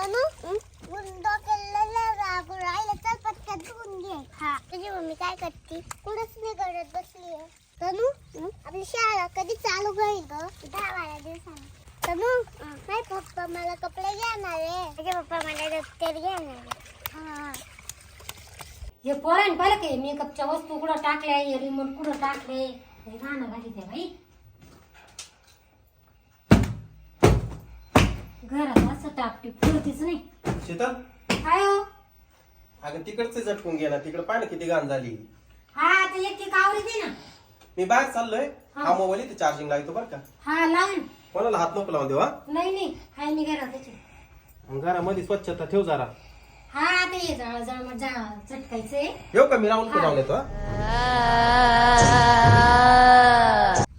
तनु? गुंडो केलेला रागू राहिला. चल पटकन धुवून घे. हा. तुझी मम्मी काय करते? कुठंच नाही करत बसली आहे तनु आपली शाळा कधी चालू होईल ग? दहा बारा दिवसांनी. तनु? नाही पप्पा मला कपडे घेणार आहे. माझे पप्पा मला दप्तर घेणार हा. हे पोरांनी पाहिलं काय मेकअपच्या वस्तू कुठं टाकल्या हे रिमोट कुठं टाकले? हे गाणं घाली त्या बाई. घरात असं टाकते पुरतीच नाही. शीतल? काय हो. अगं तिकडचं झटकून गेला. तिकडे पाहिलं किती घाण झाली. हा आता एक ती कावरी दे ना. मी बाहेर चाललोय. हा. हा मोबाईल इथे चार्जिंग लागतो बरं का. हा लावून कोणाला हात नको लावून देवा नाही नाही. हाय मी घरात घरामध्ये स्वच्छता ठेव जरा. हा आता ये जळ जळ मग चटकायचंय येऊ का? मी राहून हा. लावून येतो हा?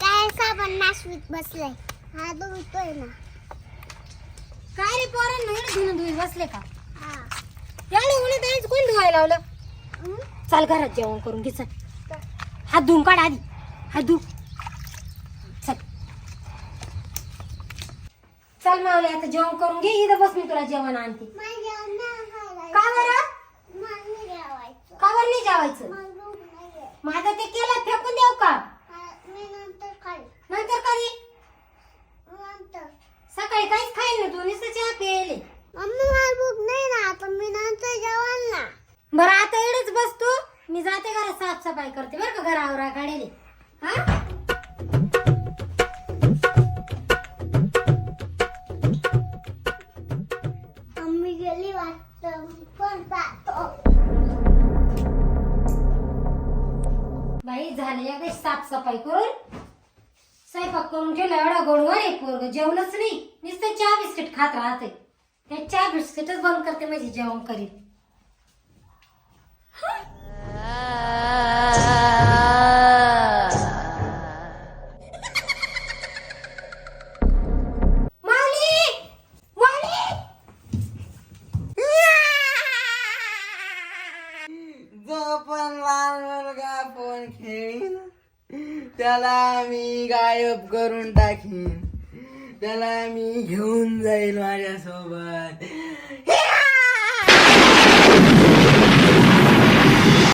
काय साबण नाशवीत बसलाय. हा धुतोय ना. पोरांना एवढं धुणं धुई बसले का? एवढं उन्हात आणायचं कोण धुवायला लावलं? चाल घरात जेवण करून घे चल. हात धुवून काढ आधी. हात धु. चल. चल मावले आता जेवण करून घे इथं बस मी तुला जेवण आणते. का बरं? का बरं नाही जेवायचं? मग आता ते केलं फेकून देऊ का? नंतर कधी? सकाळी काहीच नुसतं चहा प्यायले मम्मी मला भूक नाही ना आता मी नंतर जेवण ना बरं आता एवढंच बस तू. मी जाते घरात साफसफाई करते बरं का घरावर काढेले हा? मम्मी गेली वाटतं पण बाई झाले एकदा साफसफाई करून. स्वयंपाक करून ठेवला एवढा गोडवर एक पोरग जेवणच नाही. नुसतं चहा बिस्किट खात राहते. त्या चहा बिस्किटच बंद करते माझी जेवण करीत त्याला मी गायब करून टाकीन. त्याला मी घेऊन जाईल माझ्यासोबत.